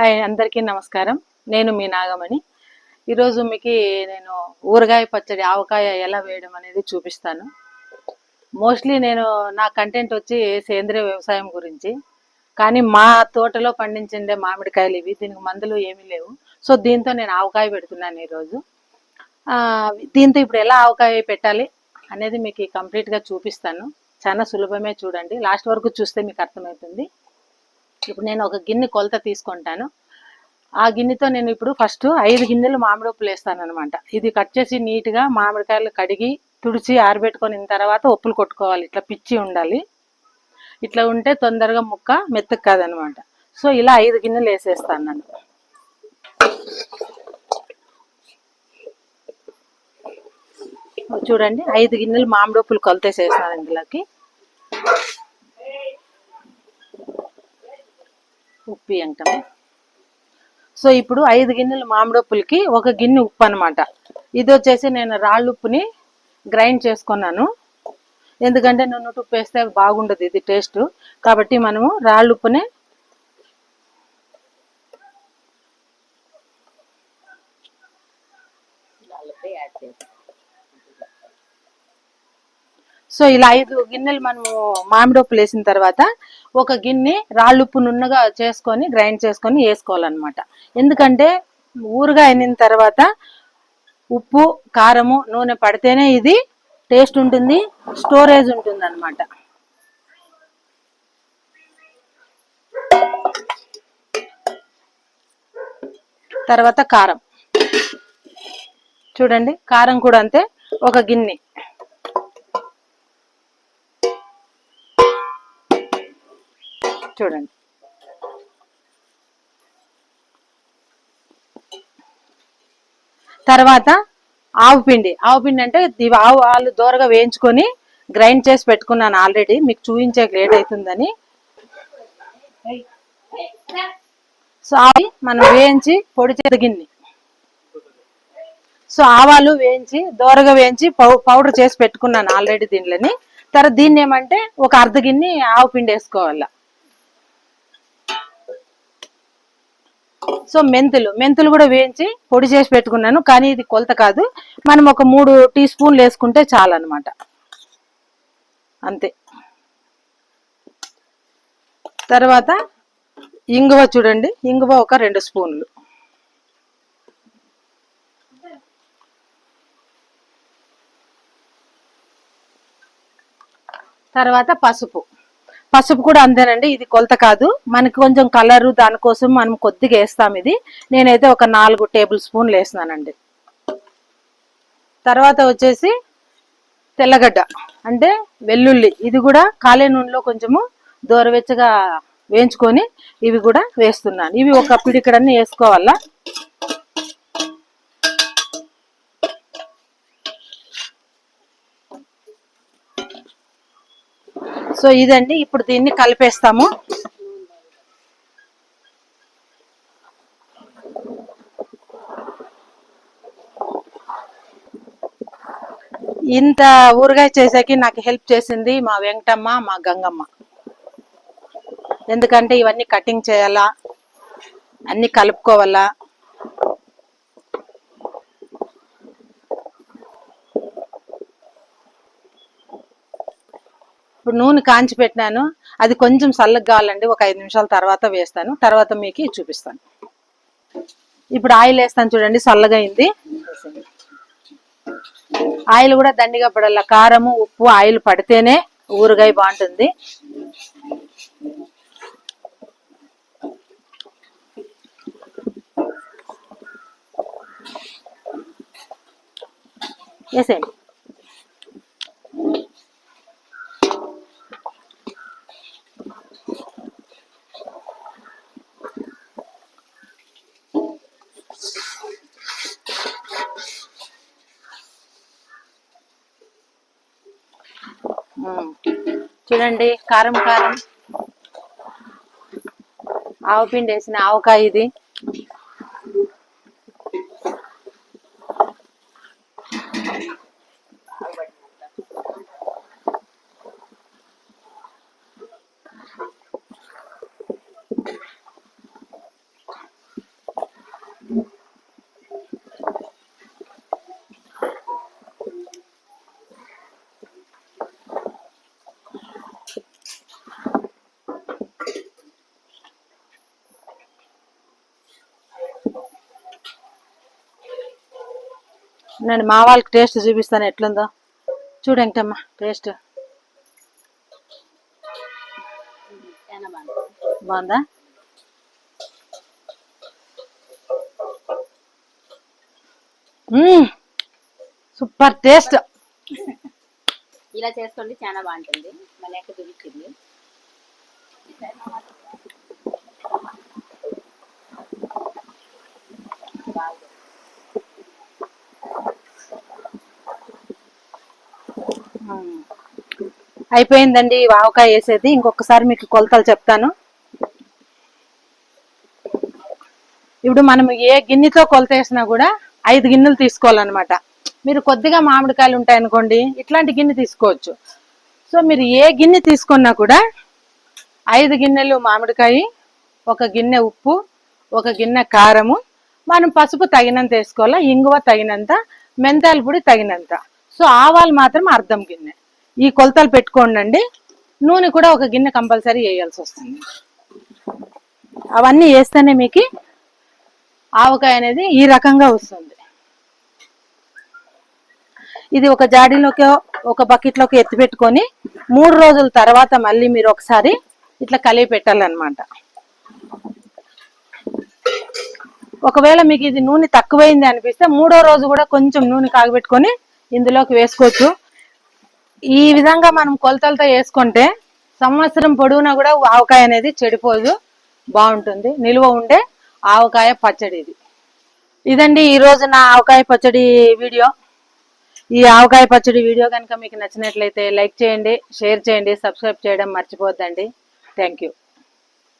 Hi అందరికీ నమస్కారం. నేను మీ నాగమణి. ఈరోజు మీకు నేను ఊరగాయ పచ్చడి ఆవకాయ ఎలా వేయడం అనేది చూపిస్తాను. మోస్ట్లీ నేను నా కంటెంట్ వచ్చి సేంద్రియ వ్యవసాయం గురించి. కానీ మా తోటలో పండించిండే మామిడికాయలు ఇవి దీనికి మందులు ఏమీ లేవు. సో దీంతో నేను ఆవకాయ పెడుతున్నాను ఈరోజు. దీంతో ఇప్పుడు ఎలా ఆవకాయ పెట్టాలి అనేది మీకు కంప్లీట్గా చూపిస్తాను. చాలా సులభమే చూడండి. లాస్ట్ వరకు చూస్తే మీకు అర్థమవుతుంది. ఇప్పుడు నేను ఒక గిన్నె కొలత తీసుకుంటాను. ఆ గిన్నెతో నేను ఇప్పుడు ఫస్ట్ ఐదు గిన్నెలు మామిడి ఉప్పులు వేస్తాను అనమాట ఇది కట్ చేసి నీట్గా మామిడికాయలు కడిగి తుడిచి ఆరబెట్టుకొని తర్వాత ఉప్పులు కొట్టుకోవాలి. ఇట్లా పిచ్చి ఉండాలి. ఇట్లా ఉంటే తొందరగా ముక్క మెత్తకు కాదనమాట సో ఇలా ఐదు గిన్నెలు వేసేస్తాను నన్ను చూడండి ఐదు గిన్నెలు మామిడి ఉప్పులు కొలతేసేస్తాను ఇందులోకి. ఉప్పి ఎంటం సో ఇప్పుడు ఐదు గిన్నెలు మామిడొప్పులకి ఒక గిన్నె ఉప్పు అనమాట ఇది వచ్చేసి నేను రాళ్ళు ఉప్పుని గ్రైండ్ చేసుకున్నాను. ఎందుకంటే నూనె ఉప్పు వేస్తే బాగుండదు ఇది టేస్ట్. కాబట్టి మనము రాళ్ళు ఉప్పునే సో ఇలా ఐదు గిన్నెలు మనము మామిడొప్పులు వేసిన తర్వాత ఒక గిన్నె రాళ్ళుప్పు నున్నగా చేసుకొని గ్రైండ్ చేసుకొని వేసుకోవాలన్నమాట. ఎందుకంటే ఊరుగా అయిన తర్వాత ఉప్పు కారము నూనె పడితేనే ఇది టేస్ట్ ఉంటుంది స్టోరేజ్ ఉంటుంది అనమాట తర్వాత కారం. చూడండి కారం కూడా అంతే ఒక గిన్నె. చూడండి. తర్వాత ఆవు పిండి. ఆవు పిండి అంటే ఆవు వాళ్ళు దూరగా వేయించుకొని గ్రైండ్ చేసి పెట్టుకున్నాను ఆల్రెడీ. మీకు చూపించే లేట్ అవుతుందని. సో ఆవి మనం వేయించి పొడి గిన్నె. సో ఆవాలు వేయించి దోరగా వేయించి పౌ- పౌడర్ చేసి పెట్టుకున్నాను ఆల్రెడీ దీంట్లోని. తర్వాత దీన్ని ఏమంటే ఒక అర్ధ గిన్నె ఆవు పిండి వేసుకోవాలి. సో మెంతులు మెంతులు కూడా వేయించి పొడి చేసి పెట్టుకున్నాను కానీ ఇది కొలత కాదు. మనం ఒక మూడు టీ స్పూన్లు వేసుకుంటే చాలన్నమాట. అంతే. తర్వాత ఇంగువ చూడండి. ఇంగువ ఒక రెండు స్పూన్లు. తర్వాత పసుపు. పసుపు కూడా అంతేనండి ఇది కొలత కాదు. మనకి కొంచెం కలరు దానికోసం మనం కొద్దిగా వేస్తాం ఇది. నేనైతే ఒక నాలుగు టేబుల్ స్పూన్లు వేసినానండి తర్వాత వచ్చేసి తెల్లగడ్డ అంటే వెల్లుల్లి ఇది కూడా కాలే నూనెలో కొంచెము దూరవెచ్చగా వేయించుకొని ఇవి కూడా వేస్తున్నాను. ఇవి ఒక పిడికడన్నీ వేసుకోవాలా? సో ఇదండి ఇప్పుడు దీన్ని కలిపేస్తాము. ఇంత ఊరగాయ చేసాకి నాకు హెల్ప్ చేసింది మా వెంకటమ్మ మా గంగమ్మ. ఎందుకంటే ఇవన్నీ కటింగ్ చేయాలా అన్ని కలుపుకోవాలా ఇప్పుడు నూనె కాంచి పెట్టినాను. అది కొంచెం చల్లగా కావాలండి. ఒక ఐదు నిమిషాల తర్వాత వేస్తాను. తర్వాత మీకు చూపిస్తాను. ఇప్పుడు ఆయిల్ వేస్తాను చూడండి చల్లగా అయింది. ఆయిల్ కూడా దండిగా పడాల? కారము ఉప్పు ఆయిల్ పడితేనే ఊరగాయ బాగుంటుంది. వేసేయండి. చూడండి కారం కారం. ఆవు పిండి వేసిన ఆవకాయ ఇది. నేను మా వాళ్ళకి టేస్ట్ చూపిస్తాను ఎట్లుందో. చూడు వెంకటమ్మ టేస్ట్ బాగుందా? సూపర్ టేస్ట్ ఇలా చేసుకోండి చాలా బాగుంటుంది. మళ్ళీ ఎక్కడ దొరికింది మ్మ్. అయిపోయిందండి ఈ ఆవకాయ వేసేది. ఇంకొకసారి మీకు కొలతలు చెప్తాను. ఇప్పుడు మనం ఏ గిన్నెతో కొలత వేసినా కూడా ఐదు గిన్నెలు తీసుకోవాలన్నమాట. మీరు కొద్దిగా మామిడికాయలు ఉంటాయనుకోండి ఇట్లాంటి గిన్నె తీసుకోవచ్చు. సో మీరు ఏ గిన్నె తీసుకున్నా కూడా ఐదు గిన్నెలు మామిడికాయ ఒక గిన్నె ఉప్పు ఒక గిన్నె కారము మనం పసుపు తగినంత వేసుకోవాలా ఇంగువ తగినంత మెంతాల పొడి తగినంత. సో ఆవాలు మాత్రం అర్థం గిన్నె. ఈ కొలతలు పెట్టుకోండి నూనె కూడా ఒక గిన్నె కంపల్సరీ వేయాల్సి వస్తుంది. అవన్నీ వేస్తేనే మీకు ఆవకాయ అనేది ఈ రకంగా వస్తుంది. ఇది ఒక జాడీలోకి ఒక బకెట్లోకి ఎత్తి పెట్టుకొని మూడు రోజుల తర్వాత మళ్ళీ మీరు ఒకసారి ఇట్లా కలిపి పెట్టాలన్నమాట. ఒకవేళ మీకు ఇది నూనె తక్కువైంది అనిపిస్తే మూడో రోజు కూడా కొంచెం నూనె కాగబెట్టుకొని ఇందులోకి వేసుకోవచ్చు. ఈ విధంగా మనం కొలతలతో వేసుకుంటే సంవత్సరం పొడవునా కూడా ఆవకాయ అనేది చెడిపోదు బాగుంటుంది. నిల్వ ఉండే ఆవకాయ పచ్చడి ఇది. ఇదండి ఈ నా ఆవకాయ పచ్చడి వీడియో. ఈ ఆవకాయ పచ్చడి వీడియో కనుక మీకు నచ్చినట్లయితే లైక్ చేయండి షేర్ చేయండి సబ్స్క్రైబ్ చేయడం మర్చిపోద్దండి. Thank you.